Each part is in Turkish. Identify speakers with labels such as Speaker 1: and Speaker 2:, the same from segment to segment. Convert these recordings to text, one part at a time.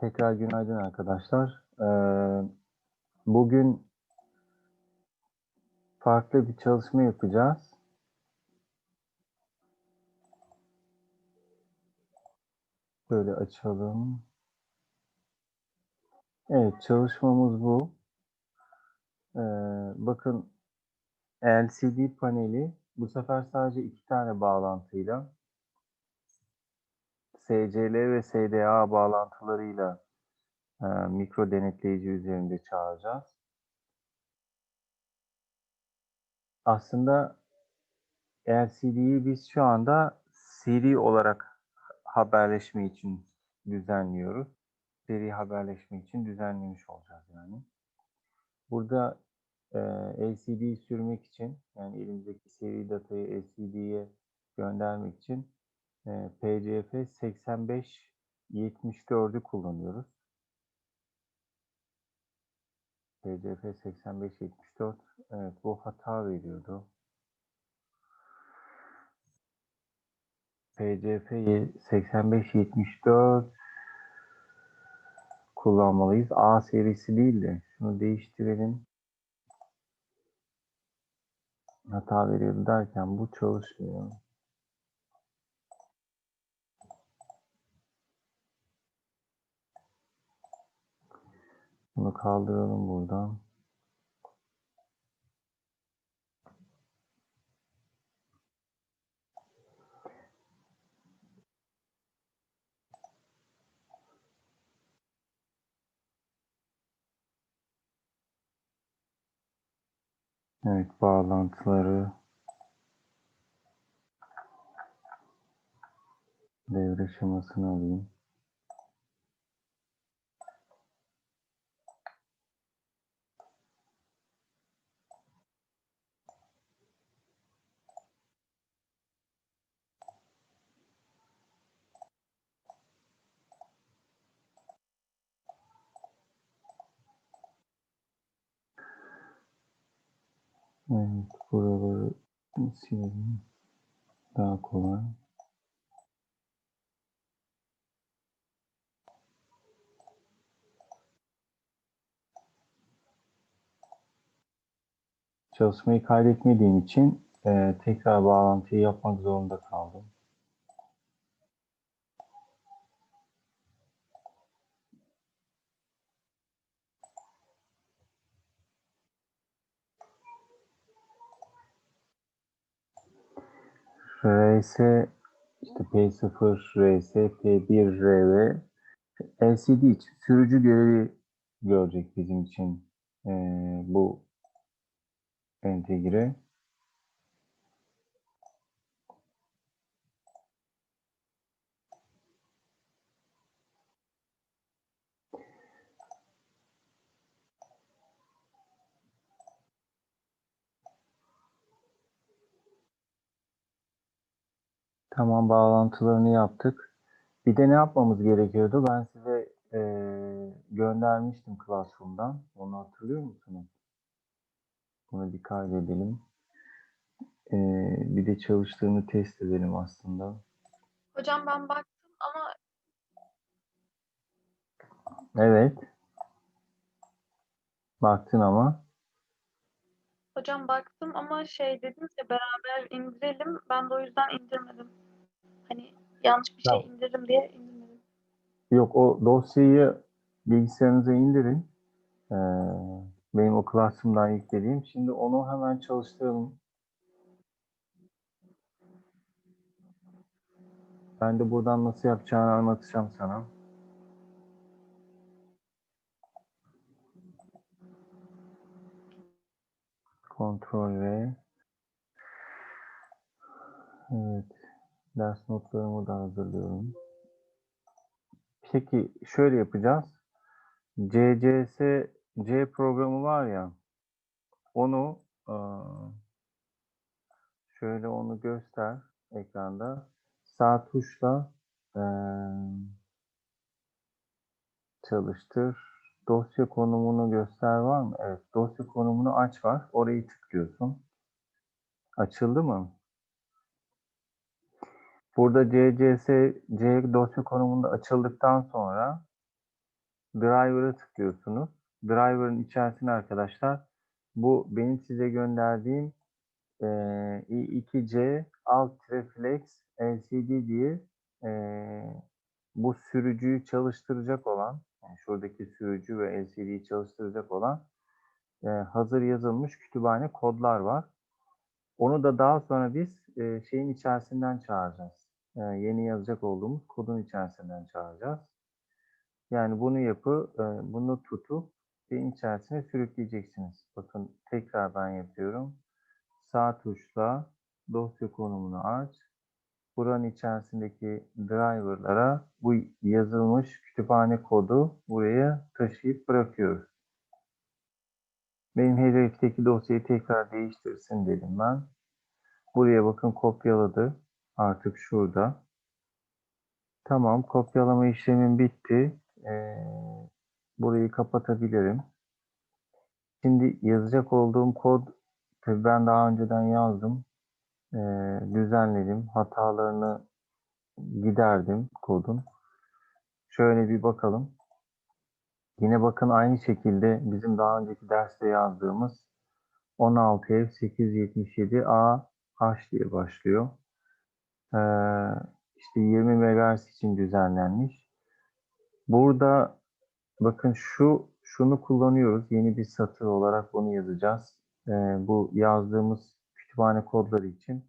Speaker 1: Tekrar günaydın arkadaşlar. Ee, bugün farklı bir çalışma yapacağız. Böyle açalım. Evet, çalışmamız bu. Ee, bakın LCD paneli bu sefer sadece iki tane bağlantıyla SCL ve SDA bağlantılarıyla e, mikro denetleyici üzerinde çağıracağız. Aslında LCD'yi biz şu anda seri olarak haberleşme için düzenliyoruz. Seri haberleşme için düzenlemiş olacağız yani. Burada e, LCD'yi sürmek için yani elimizdeki seri datayı LCD'ye göndermek için PCF 8574'ü kullanıyoruz. PCF 8574 evet bu hata veriyordu. PCF 8574 kullanmalıyız. A serisi değil de şunu değiştirelim. Hata veriyordu derken bu çalışmıyor. Bunu kaldıralım buradan. Evet, bağlantıları devre şemasını alayım. Evet, buraları silelim. Daha kolay. Çalışmayı kaydetmediğim için e, tekrar bağlantıyı yapmak zorunda kaldım. RS işte P0, RS, P1, RV LCD için sürücü görevi görecek bizim için e, bu entegre. Tamam bağlantılarını yaptık. Bir de ne yapmamız gerekiyordu? Ben size e, göndermiştim Classroom'dan. Onu hatırlıyor musunuz? Bunu bir kaydedelim. E, bir de çalıştığını test edelim aslında.
Speaker 2: Hocam ben baktım ama
Speaker 1: Evet. Baktın ama.
Speaker 2: hocam baktım ama şey dediniz ya beraber indirelim. Ben de o yüzden indirmedim. Hani yanlış bir
Speaker 1: Tamam.
Speaker 2: şey indiririm diye indirmedim.
Speaker 1: Yok o dosyayı bilgisayarınıza indirin. Ee, benim o Classroom'dan yüklediğim. Şimdi onu hemen çalıştıralım. Ben de buradan nasıl yapacağını anlatacağım sana. Kontrol V. Evet. Ders notlarımı da hazırlıyorum. Peki şöyle yapacağız. CCS C programı var ya onu şöyle onu göster ekranda. Sağ tuşla çalıştır. Dosya konumunu göster var mı? Evet. Dosya konumunu aç var. Orayı tıklıyorsun. Açıldı mı? Burada CCS C dosya konumunda açıldıktan sonra driver'a tıklıyorsunuz. Driver'ın içerisine arkadaşlar bu benim size gönderdiğim e, i2C alt flex LCD diye e, bu sürücüyü çalıştıracak olan yani şuradaki sürücü ve LCD'yi çalıştıracak olan e, hazır yazılmış kütüphane kodlar var. Onu da daha sonra biz e, şeyin içerisinden çağıracağız. E, yeni yazacak olduğumuz kodun içerisinden çağıracağız. Yani bunu yapı, e, bunu tutup şeyin içerisine sürükleyeceksiniz. Bakın tekrar ben yapıyorum. Sağ tuşla dosya konumunu aç. Buranın içerisindeki driver'lara bu yazılmış kütüphane kodu buraya taşıyıp bırakıyoruz. Benim hedefteki dosyayı tekrar değiştirsin dedim ben. Buraya bakın kopyaladı. Artık şurada. Tamam kopyalama işlemim bitti. Ee, burayı kapatabilirim. Şimdi yazacak olduğum kod tabii ben daha önceden yazdım. Ee, düzenledim. Hatalarını giderdim kodun. Şöyle bir bakalım. Yine bakın aynı şekilde bizim daha önceki derste yazdığımız 16F877A H diye başlıyor. İşte 20 MHz için düzenlenmiş. Burada bakın şu şunu kullanıyoruz. Yeni bir satır olarak bunu yazacağız. Bu yazdığımız kütüphane kodları için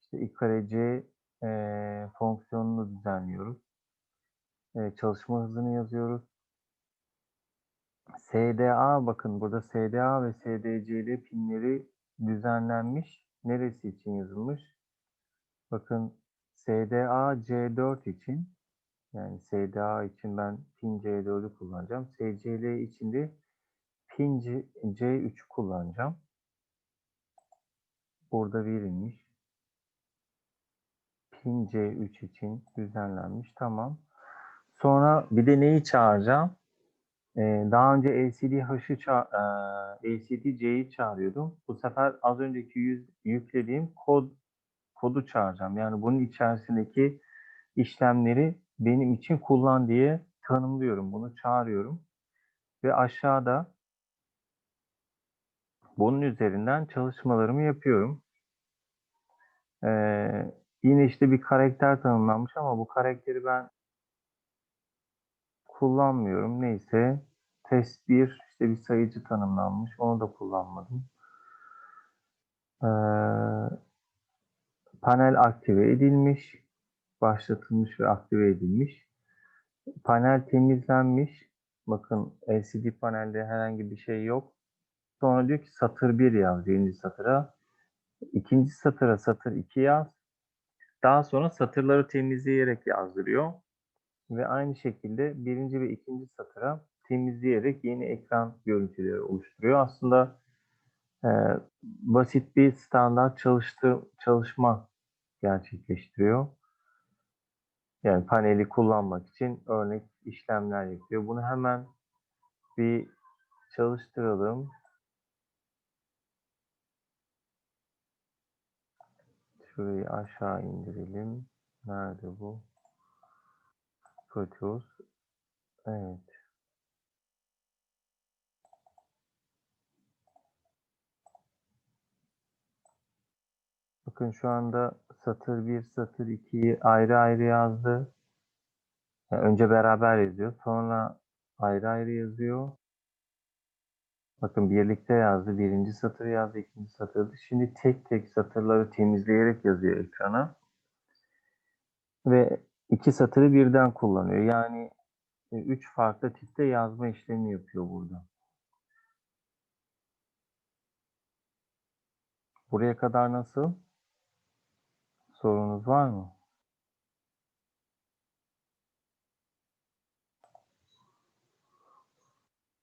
Speaker 1: işte ikarec e, fonksiyonunu düzenliyoruz. Çalışma hızını yazıyoruz. SDA bakın burada SDA ve SDCL pinleri düzenlenmiş. Neresi için yazılmış? Bakın SDA C4 için yani SDA için ben pin C4'ü kullanacağım. SCL için de pin C, C3'ü kullanacağım. Burada verilmiş. Pin C3 için düzenlenmiş. Tamam. Sonra bir de neyi çağıracağım? Ee, daha önce LCD H'ı e, LCD C'yi çağırıyordum. Bu sefer az önceki yüz, yüklediğim kod kodu çağıracağım. Yani bunun içerisindeki işlemleri benim için kullan diye tanımlıyorum. Bunu çağırıyorum. Ve aşağıda bunun üzerinden çalışmalarımı yapıyorum. Ee, yine işte bir karakter tanımlanmış ama bu karakteri ben kullanmıyorum. Neyse. Test 1 işte bir sayıcı tanımlanmış. Onu da kullanmadım. Ee, panel aktive edilmiş. Başlatılmış ve aktive edilmiş. Panel temizlenmiş. Bakın LCD panelde herhangi bir şey yok. Sonra diyor ki satır 1 yaz birinci satıra. İkinci satıra satır 2 yaz. Daha sonra satırları temizleyerek yazdırıyor. Ve aynı şekilde birinci ve ikinci satıra temizleyerek yeni ekran görüntüleri oluşturuyor. Aslında e, basit bir standart çalıştır, çalışma gerçekleştiriyor. Yani paneli kullanmak için örnek işlemler yapıyor. Bunu hemen bir çalıştıralım. Şurayı aşağı indirelim. Nerede bu? Proteus. Evet. Bakın şu anda satır 1, satır 2'yi ayrı ayrı yazdı. Yani önce beraber yazıyor. Sonra ayrı ayrı yazıyor. Bakın birlikte yazdı. Birinci satır yazdı, ikinci satırdı. Şimdi tek tek satırları temizleyerek yazıyor ekrana. Ve iki satırı birden kullanıyor. Yani e, üç farklı tipte yazma işlemi yapıyor burada. Buraya kadar nasıl? Sorunuz var mı?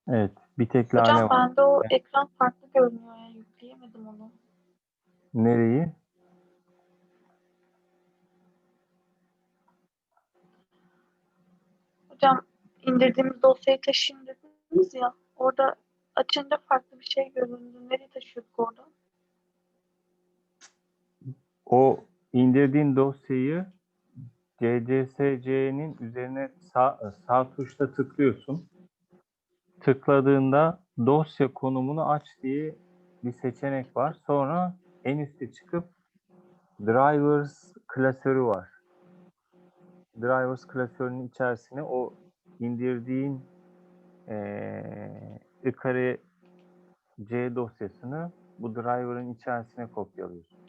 Speaker 1: Evet, bir tek lale
Speaker 2: Hocam
Speaker 1: var.
Speaker 2: bende o ekran farklı görünüyor ya. Yükleyemedim onu.
Speaker 1: Nereyi?
Speaker 2: Hocam indirdiğimiz dosyayı taşıyın dediniz ya. Orada açınca farklı bir şey göründü. Nereye taşıyorduk orada?
Speaker 1: O indirdiğin dosyayı CCSC'nin üzerine sağ, sağ tuşla tıklıyorsun. tıkladığında dosya konumunu aç diye bir seçenek var. Sonra en üste çıkıp drivers klasörü var. Drivers klasörünün içerisine o indirdiğin Ikari C dosyasını bu driver'ın içerisine kopyalıyorsun.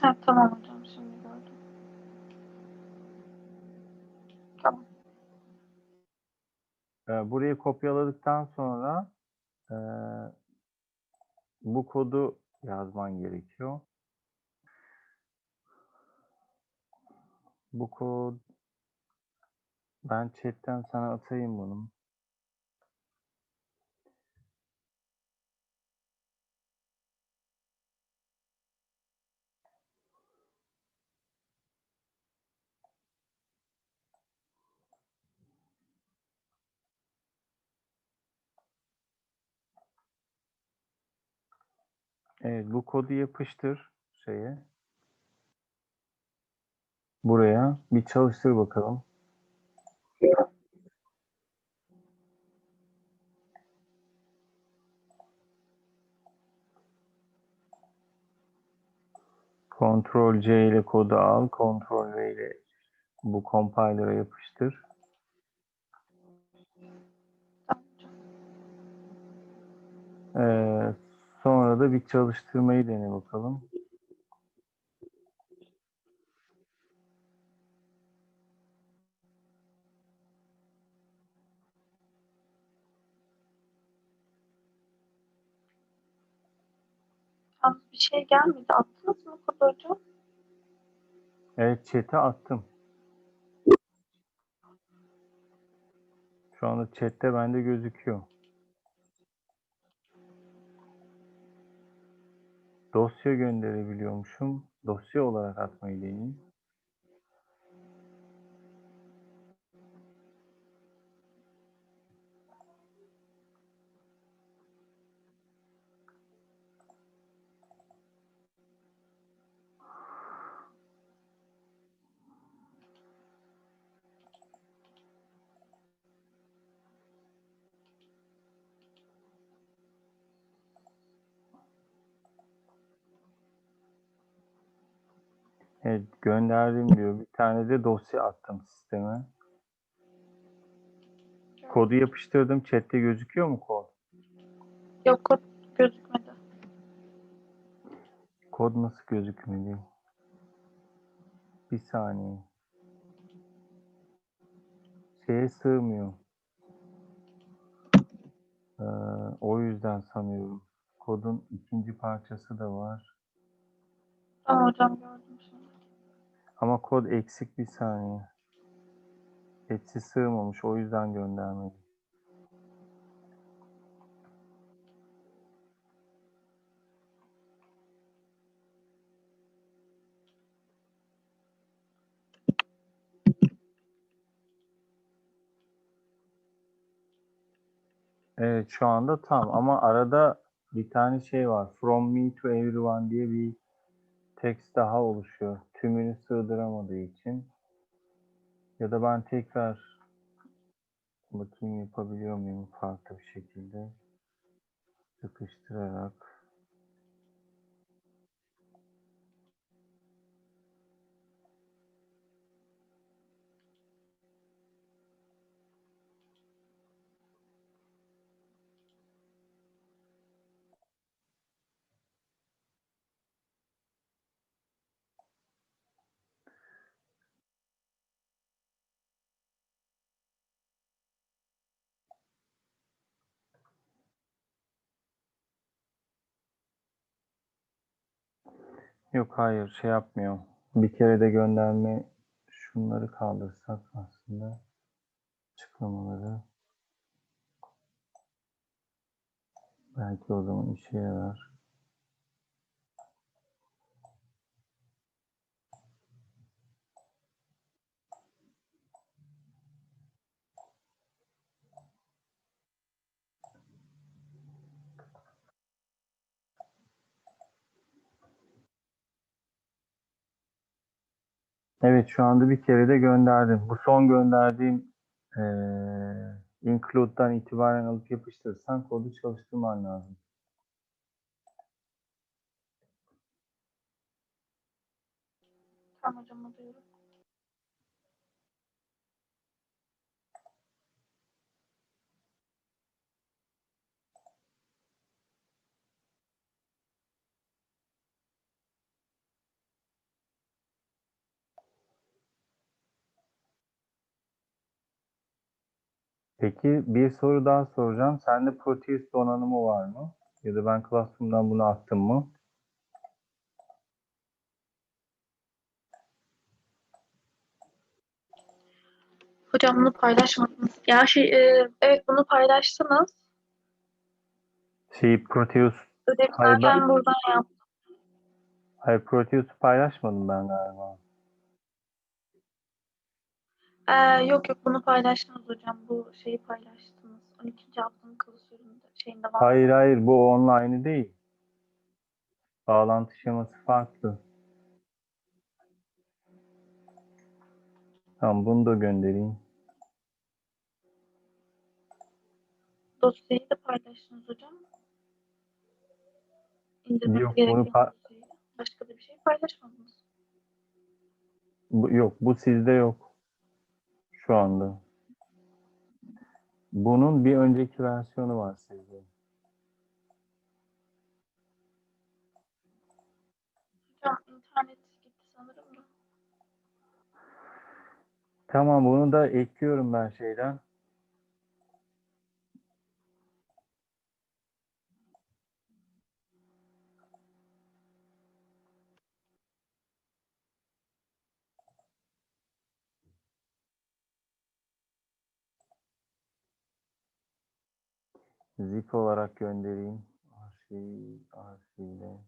Speaker 2: Ha, tamam hocam şimdi gördüm. Tamam.
Speaker 1: Ee, Burayı kopyaladıktan sonra eee, bu kodu yazman gerekiyor. Bu kod ben chatten sana atayım bunu. Evet, bu kodu yapıştır şeye. Buraya bir çalıştır bakalım. Ctrl C ile kodu al, Ctrl V ile bu compiler'a yapıştır. Ee, da bir çalıştırmayı dene bakalım.
Speaker 2: Yalnız bir şey gelmedi. Attınız mı kodu hocam?
Speaker 1: Evet, chat'e attım. Şu anda chat'te bende gözüküyor. Dosya gönderebiliyormuşum. Dosya olarak atmayı deneyeyim. Evet, gönderdim diyor. Bir tane de dosya attım sisteme. Kodu yapıştırdım. Chat'te gözüküyor mu kod?
Speaker 2: Yok kod gözükmedi.
Speaker 1: Kod nasıl gözükmedi? Bir saniye. Şeye sığmıyor. Ee, o yüzden sanıyorum. Kodun ikinci parçası da var.
Speaker 2: Tamam hocam gördüm şimdi.
Speaker 1: Ama kod eksik bir saniye. Hepsi sığmamış. O yüzden göndermedi. Evet şu anda tam ama arada bir tane şey var. From me to everyone diye bir text daha oluşuyor. Tümünü sığdıramadığı için. Ya da ben tekrar bakayım yapabiliyor muyum farklı bir şekilde. Sıkıştırarak. Yok hayır şey yapmıyor. Bir kere de gönderme şunları kaldırsak aslında açıklamaları belki o zaman işe yarar. Evet şu anda bir kere de gönderdim. Bu son gönderdiğim eee include'dan itibaren alıp yapıştırırsan kodu çalıştırman lazım.
Speaker 2: Tamam hocam
Speaker 1: Peki bir soru daha soracağım. Sende Proteus donanımı var mı? Ya da ben Classroom'dan bunu attım mı?
Speaker 2: Hocam bunu paylaşmadınız. Ya şey e, evet bunu paylaştınız.
Speaker 1: Şey Proteus,
Speaker 2: Ödevi zaten
Speaker 1: ben-
Speaker 2: buradan yaptım.
Speaker 1: hayır Proteus'u paylaşmadım ben galiba.
Speaker 2: Ee, yok yok bunu paylaştınız hocam. Bu şeyi paylaştınız. 12. haftanın klasöründe şeyinde var.
Speaker 1: Hayır hayır bu online değil. Bağlantı şeması farklı. Tamam bunu da göndereyim.
Speaker 2: Dosyayı da paylaştınız hocam. İndirmeniz
Speaker 1: Yok, bunu pa-
Speaker 2: dosyayı. Başka da bir şey paylaşmadınız.
Speaker 1: Bu, yok bu sizde yok. Şu anda. Bunun bir önceki versiyonu var sizde.
Speaker 2: İnternet gitti sanırım.
Speaker 1: Tamam bunu da ekliyorum ben şeyden. Zip olarak göndereyim. Arşiv, arşivle.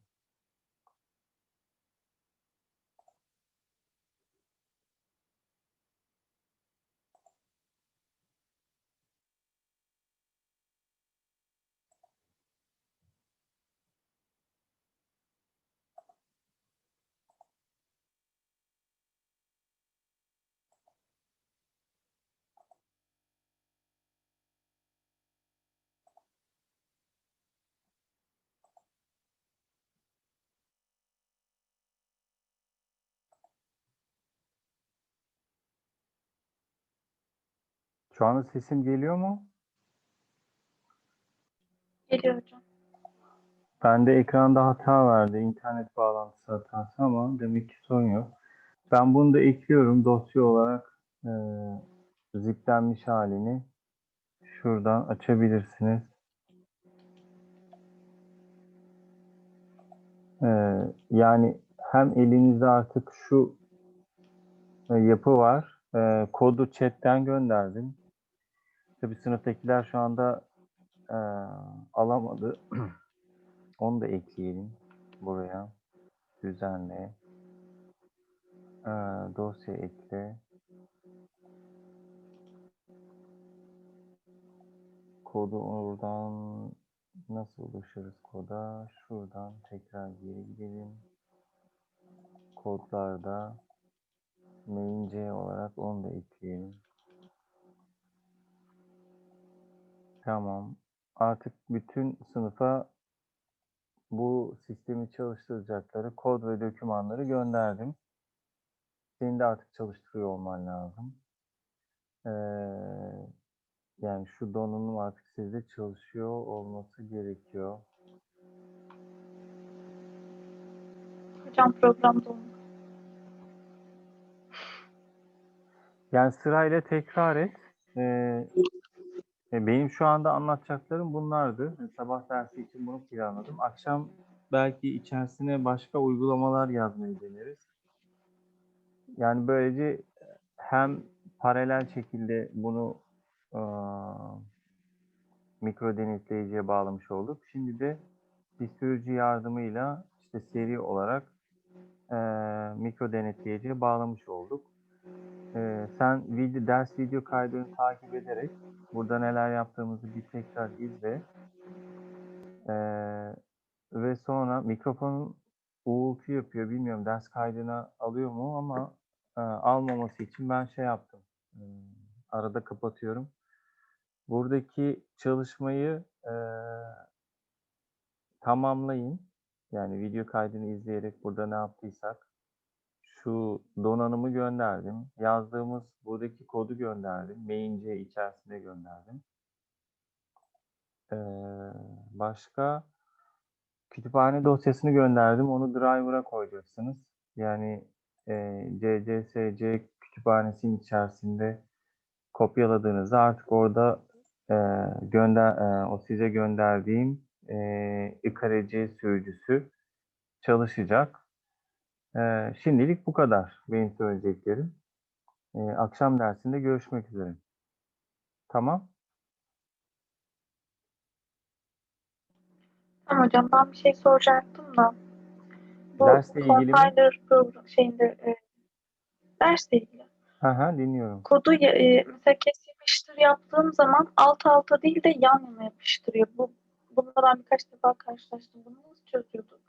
Speaker 1: Şu anda sesim geliyor mu?
Speaker 2: Geliyor hocam.
Speaker 1: Bende ekranda hata verdi. internet bağlantısı hatası ama demek ki sorun yok. Ben bunu da ekliyorum dosya olarak e, ziplenmiş halini şuradan açabilirsiniz. E, yani hem elinizde artık şu e, yapı var. E, kodu chatten gönderdim. Tabii sınıftakiler şu anda e, alamadı. Onu da ekleyelim buraya. Düzenle. Ee, dosya ekle. Kodu oradan nasıl ulaşırız koda? Şuradan tekrar geri gidelim. Kodlarda main C olarak onu da ekleyelim. Tamam. Artık bütün sınıfa bu sistemi çalıştıracakları kod ve dokümanları gönderdim. Senin de artık çalıştırıyor olman lazım. Ee, yani şu donanım artık sizde çalışıyor olması gerekiyor.
Speaker 2: Hocam programda olmuş.
Speaker 1: Yani sırayla tekrar et. Ee, benim şu anda anlatacaklarım bunlardı. Sabah dersi için bunu planladım. Akşam belki içerisine başka uygulamalar yazmayı deneriz. Yani böylece hem paralel şekilde bunu ıı, mikro denetleyiciye bağlamış olduk. Şimdi de bir sürücü yardımıyla işte seri olarak eee mikro denetleyiciye bağlamış olduk. Eee, sen video, ders video kaydını takip ederek burada neler yaptığımızı bir tekrar izle. Eee, ve sonra mikrofonun uğultu yapıyor. Bilmiyorum ders kaydına alıyor mu ama e, almaması için ben şey yaptım. E, arada kapatıyorum. Buradaki çalışmayı e, tamamlayın. Yani video kaydını izleyerek burada ne yaptıysak şu donanımı gönderdim. Yazdığımız buradaki kodu gönderdim. Main.c içerisine gönderdim. Ee, başka kütüphane dosyasını gönderdim. Onu driver'a koyacaksınız. Yani e, CCSC kütüphanesinin içerisinde kopyaladığınızda artık orada e, gönder e, o size gönderdiğim e, IKRC sürücüsü çalışacak. E, şimdilik bu kadar benim söyleyeceklerim. E, akşam dersinde görüşmek üzere. Tamam.
Speaker 2: Tamam hocam ben bir şey soracaktım da. Bu
Speaker 1: Dersle ilgili
Speaker 2: compiler program şeyinde e, dersle ilgili.
Speaker 1: Hı hı, dinliyorum.
Speaker 2: Kodu e, mesela kes yapıştır yaptığım zaman alt alta değil de yan yana yapıştırıyor. Bu bununla ben birkaç defa karşılaştım. Bunu nasıl çözüyorduk?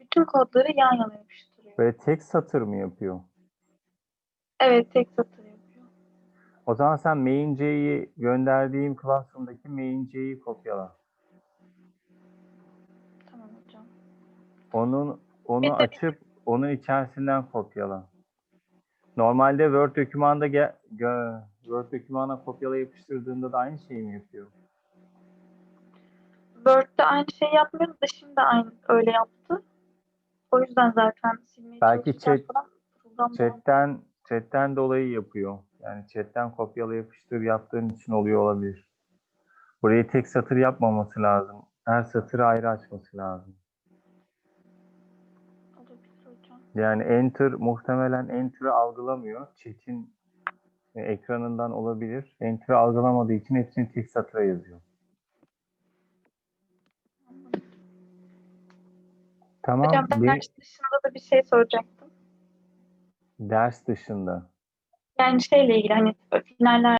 Speaker 2: Bütün kodları yan yana yapıştırıyor.
Speaker 1: Böyle tek satır mı yapıyor?
Speaker 2: Evet tek satır yapıyor.
Speaker 1: O zaman sen main.c'yi gönderdiğim Classroom'daki main.c'yi kopyala.
Speaker 2: Tamam hocam.
Speaker 1: Onun onu
Speaker 2: de-
Speaker 1: açıp onun içerisinden kopyala. Normalde Word dokümanda ge- Word dokümana kopyala yapıştırdığında da aynı şeyi mi yapıyor?
Speaker 2: Word'de aynı şey yapmıyordu da şimdi aynı öyle yaptı. O yüzden zaten silmeye
Speaker 1: Belki chat- Chat'ten chat'ten dolayı yapıyor. Yani chat'ten kopyala yapıştır yaptığın için oluyor olabilir. Burayı tek satır yapmaması lazım. Her satırı ayrı açması lazım. Yani enter muhtemelen enter'ı algılamıyor. Chat'in e, ekranından olabilir. Enter'ı algılamadığı için hepsini tek satıra yazıyor. Tamam.
Speaker 2: Hocam ben
Speaker 1: bir
Speaker 2: ders dışında da bir şey soracaktım.
Speaker 1: ders dışında.
Speaker 2: Yani şeyle ilgili hani finaller